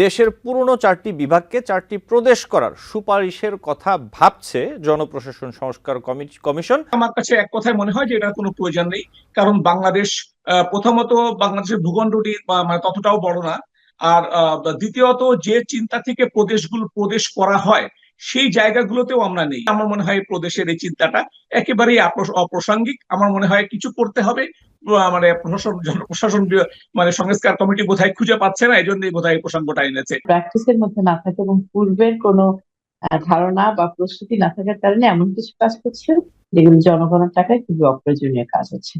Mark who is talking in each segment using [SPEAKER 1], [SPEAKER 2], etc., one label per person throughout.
[SPEAKER 1] দেশের পুরনো চারটি বিভাগকে চারটি প্রদেশ করার সুপারিশের কথা ভাবছে জনপ্রশাসন সংস্কার কমিশন।
[SPEAKER 2] আমার কাছে এক কথায় মনে হয় যে এটার কোনো প্রয়োজন নেই, কারণ বাংলাদেশ প্রথমত বাংলাদেশের ভূখণ্ডটি মানে ততটাও বড় না, আর দ্বিতীয়ত যে চিন্তা থেকে প্রদেশগুলো প্রদেশ করা হয়, সেই জায়গাগুলোতেও আমরা নেই। আমার মনে হয় প্রদেশের এই চিন্তাটা একেবারেই অপ্রাসঙ্গিক। আমার মনে হয় কিছু করতে হবে। মানে প্রশাসন জনপ্রশাসন মানে সংস্কার কমিটি বোধহয় খুঁজে পাচ্ছে না এই জন্যই বোধহয় প্রসঙ্গটা এনেছে।
[SPEAKER 3] প্র্যাকটিসের মধ্যে না থাকে এবং পূর্বের কোনো ধারণা বা প্রস্তুতি না থাকার কারণে এমন কিছু কাজ করছে যেগুলো জনগণের টাকায় খুবই অপ্রয়োজনীয় কাজ হচ্ছে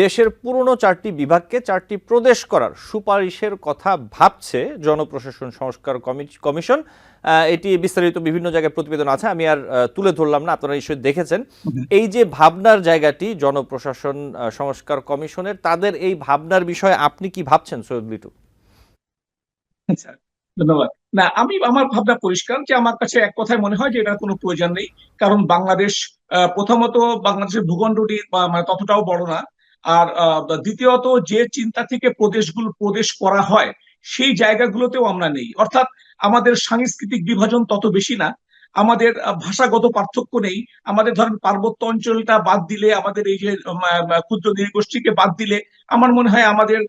[SPEAKER 1] দেশের পুরনো চারটি বিভাগকে চারটি প্রদেশ করার সুপারিশের কথা ভাবছে জনপ্রশাসন সংস্কার কমিশন। আহ, এটি বিস্তারিত বিভিন্ন জায়গায় প্রতিবেদন আছে আমি আর তুলে ধরলাম না আপনারা নিশ্চয়ই দেখেছেন। এই যে ভাবনার জায়গাটি জনপ্রশাসন সংস্কার কমিশনের তাদের এই ভাবনার বিষয়ে আপনি কি ভাবছেন সৈয়দ লিটু?
[SPEAKER 2] আচ্ছা ধন্যবাদ। না, আমি আমার ভাবনা পরিষ্কার যে আমার কাছে এক কথায় মনে হয় যে এটার কোনো প্রয়োজন নেই। কারণ বাংলাদেশ প্রথমত বাংলাদেশের ভূখণ্ডটি মানে ততটাও বড় না। আর দ্বিতীয়ত যে চিন্তা থেকে প্রদেশগুলো, প্রদেশ করা হয়, সেই জায়গাগুলোতেও আমরা নেই। অর্থাৎ আমাদের সাংস্কৃতিক বিভাজন তত বেশি না। আমাদের ভাষাগত পার্থক্য নেই। আমাদের ধরেন পার্বত্য অঞ্চলটা বাদ দিলে, আমাদের এই যে ক্ষুদ্র নৃগোষ্ঠীকে বাদ দিলে, আমার মনে হয় আমাদের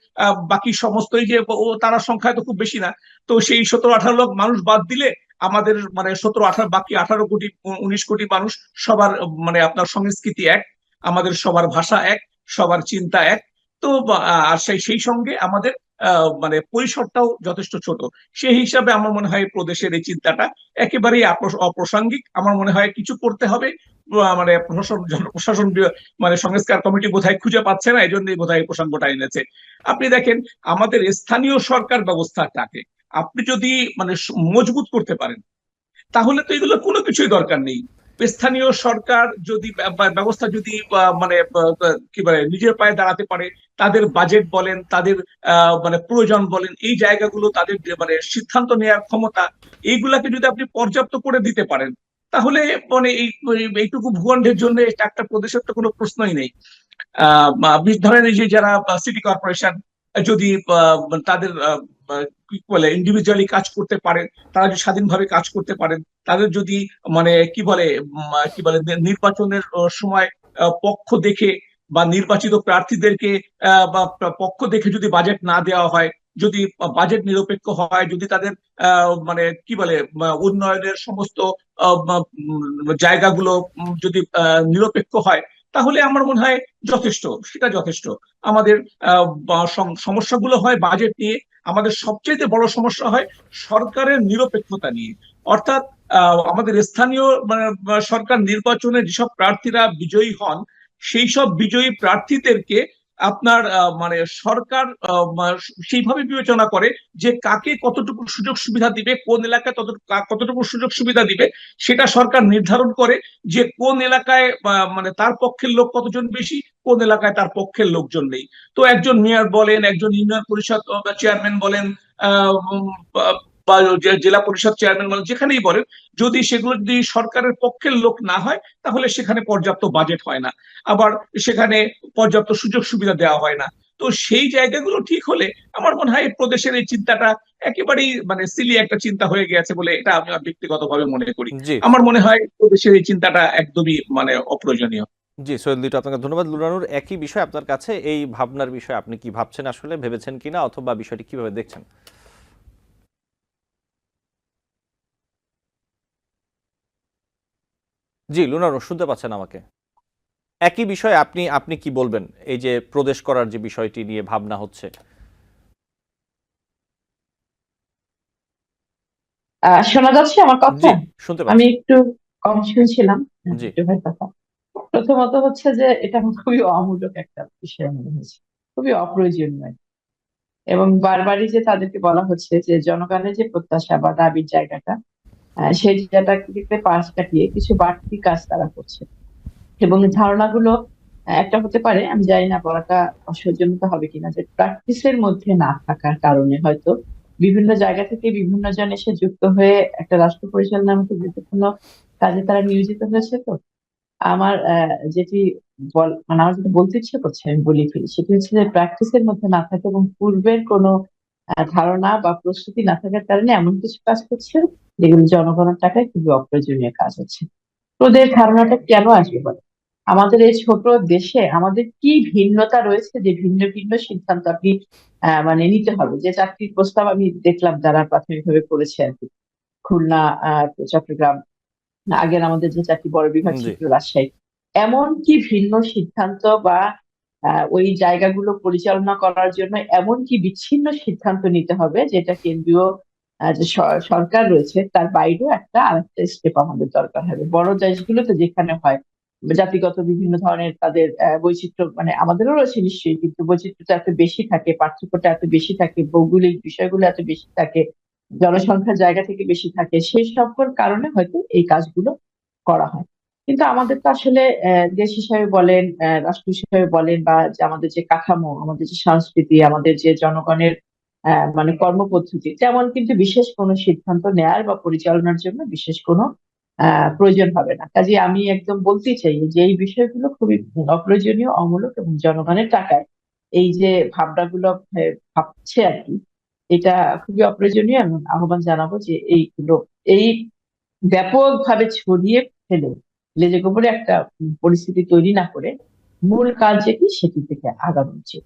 [SPEAKER 2] বাকি সমস্ত এই যে তারা সংখ্যায় তো খুব বেশি না। তো সেই সতেরো আঠারো লোক মানুষ বাদ দিলে, আমাদের মানে সতেরো আঠারো, বাকি আঠারো কোটি উনিশ কোটি মানুষ সবার মানে আপনার সংস্কৃতি এক, আমাদের সবার ভাষা এক, সবার চিন্তা এক। তো আর সেই সেই সঙ্গে আমাদের মানে পরিসরটাও যথেষ্ট ছোট। সেই হিসাবে আমার মনে হয় প্রদেশের এই চিন্তাটা একেবারেই অপ্রাসঙ্গিক। আমার মনে হয় কিছু করতে হবে মানে প্রশাসন জনপ্রশাসন মানে সংস্কার কমিটি বোধহয় খুঁজে পাচ্ছে না এই জন্যই বোধহয় প্রসঙ্গটা এনেছে। আপনি দেখেন, আমাদের স্থানীয় সরকার ব্যবস্থাটাকে আপনি যদি মানে মজবুত করতে পারেন, তাহলে তো এগুলো কোনো কিছুই দরকার নেই। স্থানীয় সরকার যদি ব্যব- ব্যব- ব্যবস্থা যদি মানে কি বলে, নিজের পায়ে দাঁড়াতে পারে, তাদের বাজেট বলেন, তাদের মানে প্রয়োজন বলেন, এই জায়গাগুলো তাদের মানে সিদ্ধান্ত নেওয়ার ক্ষমতা, এইগুলাকে যদি আপনি পর্যাপ্ত করে দিতে পারেন, তাহলে মানে এই, এই- এইটুকু ভূখণ্ডের জন্য একটা প্রদেশের তো কোনো প্রশ্নই নেই। আহ ধরেন এই যে যারা সিটি কর্পোরেশন যদি তাদের কি বলে ইন্ডিভিজুয়ালি কাজ করতে পারেন, তারা যদি স্বাধীনভাবে কাজ করতে পারেন, তাদের যদি মানে কি বলে কি বলে নির্বাচনের সময় পক্ষ দেখে বা নির্বাচিত প্রার্থীদেরকে বা পক্ষ দেখে যদি বাজেট না দেওয়া হয়, যদি বাজেট নিরপেক্ষ হয়, যদি তাদের মানে কি বলে উন্নয়নের সমস্ত জায়গাগুলো যদি নিরপেক্ষ হয়, তাহলে আমার মনে হয় যথেষ্ট, সেটা যথেষ্ট। আমাদের সমস্যাগুলো হয় বাজেট নিয়ে আমাদের সবচেয়ে বড় সমস্যা হয় সরকারের নিরপেক্ষতা নিয়ে। অর্থাৎ আমাদের স্থানীয় মানে সরকার নির্বাচনে যেসব প্রার্থীরা বিজয়ী হন, সেই সব বিজয়ী প্রার্থীদেরকে আপনার মানে সরকার সেইভাবে বিবেচনা করে যে কাকে কতটুকু সুযোগ সুবিধা দিবে, কোন এলাকায় ততটুকু কতটুকু সুযোগ সুবিধা দিবে, সেটা সরকার নির্ধারণ করে যে কোন এলাকায় মানে তার পক্ষের লোক কতজন বেশি, কোন এলাকায় তার পক্ষের লোকজন নেই। তো একজন মেয়র বলেন, একজন ইউনিয়ন পরিষদ চেয়ারম্যান বলেন বা- জেলা পরিষদ চেয়ারম্যান বলেন যেখানেই বলেন যদি সেগুলো যদি সরকারের পক্ষের লোক না হয় তাহলে সেখানে পর্যাপ্ত বাজেট হয় না। আবার সেখানে পর্যাপ্ত সুযোগ সুবিধা দেওয়া হয় না। তো সেই জায়গাগুলো ঠিক হলে আমার মনে হয় প্রদেশের এই চিন্তাটা একেবারেই মানে সিলি একটা চিন্তা হয়ে গেছে বলে এটা আমি ব্যক্তিগতভাবে মনে করি। আমার মনে হয় প্রদেশের এই চিন্তাটা একদমই মানে অপ্রয়োজনীয়।
[SPEAKER 1] জি সৈয়দ লিটু আপনাকে ধন্যবাদ। লুনানুর একই বিষয় আপনার কাছে এই ভাবনার বিষয়ে আপনি কি ভাবছেন আসলে ভেবেছেন কিনা অথবা বিষয়টি কীভাবে দেখছেন? জি লুনানুর শুনতে পাচ্ছেন আমাকে? একই বিষয়ে আপনি আপনি কি বলবেন? এই যে প্রদেশ করার যে বিষয়টি নিয়ে ভাবনা হচ্ছে।
[SPEAKER 3] শোনা যাচ্ছে আমার কথা?
[SPEAKER 1] শুনতে
[SPEAKER 3] আমি একটু কম শুনছিলাম। প্রথমত হচ্ছে যে এটা খুবই অমূলক একটা বিষয় মনে হয়েছে। খুবই অপ্রয়োজনীয়। এবং বারবারই যে তাদেরকে বলা হচ্ছে যে জনগণের যে প্রত্যাশা বা দাবির জায়গাটা সেই জায়গাটাকে পাশ কাটিয়ে কিছু বাড়তি কাজ তারা করছে। এবং ধারণাগুলো একটা হতে পারে, আমি জানি না বলাটা অসৌজন্যতা হবে কিনা, যে প্র্যাকটিসের মধ্যে না থাকার কারণে হয়তো বিভিন্ন জায়গা থেকে বিভিন্ন জন এসে যুক্ত হয়ে একটা রাষ্ট্র পরিচালনার মতো গুরুত্বপূর্ণ কাজে তারা নিয়োজিত হয়েছে তো। আমার যেটি বল মানে আমার যেটা বলতে ইচ্ছে করছে, আমি বলি ফেলি সেটি হচ্ছে যে প্র্যাকটিসের মধ্যে না থাকে এবং পূর্বের কোনো ধারণা বা প্রস্তুতি না থাকার কারণে এমন কিছু কাজ করছে যেগুলো জনগণের টাকায় খুবই অপ্রয়োজনীয় কাজ হচ্ছে। তোদের ধারণাটা কেন আসবে বলে? আমাদের এই ছোট দেশে আমাদের কি ভিন্নতা রয়েছে যে ভিন্ন ভিন্ন সিদ্ধান্ত আপনি মানে নিতে হবে? যে চাকরির প্রস্তাব আমি দেখলাম যারা প্রাথমিকভাবে করেছে আর কি। খুলনা চট্টগ্রাম আগের আমাদের যে চাকরি বড় বিভাগ। ছিল রাজশাহী। এমন কি ভিন্ন সিদ্ধান্ত বা ওই জায়গাগুলো পরিচালনা করার জন্য এমন কি বিচ্ছিন্ন সিদ্ধান্ত নিতে হবে যেটা কেন্দ্রীয় যে সরকার রয়েছে, তার বাইরেও একটা আরেকটা স্টেপ আমাদের দরকার হবে। বড় দেশগুলোতে যেখানে হয়, জাতিগত বিভিন্ন ধরনের তাদের বৈচিত্র্য মানে আমাদেরও রয়েছে নিশ্চয়ই, কিন্তু বৈচিত্র্যটা এত বেশি থাকে, পার্থক্যটা এত বেশি থাকে, ভৌগোলিক বিষয়গুলো এত বেশি থাকে, জনসংখ্যার জায়গা থেকে বেশি থাকে, সেই সকল কারণে হয়তো এই কাজগুলো করা হয়। কিন্তু আমাদের তো আসলে দেশ হিসাবে বলেন রাষ্ট্র হিসাবে বলেন বা যে আমাদের যে কাঠামো, আমাদের যে সংস্কৃতি, আমাদের যে জনগণের মানে কর্মপদ্ধতি। তেমন কিন্তু বিশেষ কোনো সিদ্ধান্ত নেয়ার বা পরিচালনার জন্য বিশেষ কোনো প্রয়োজন হবে না। কাজে আমি একদম বলতে চাই যে এই বিষয়গুলো খুবই অপ্রয়োজনীয় অমূলক এবং জনগণের টাকায়। এই যে ভাবনাগুলো আহ, ভাবছে আর কি এটা খুবই অপ্রয়োজনীয় এবং আহ্বান জানাব যে এইগুলো এই ব্যাপকভাবে ছড়িয়ে ফেলে লেজে গোবরে একটা পরিস্থিতি তৈরি না করে মূল কাজ যেটি সেটি থেকে আগানো উচিত।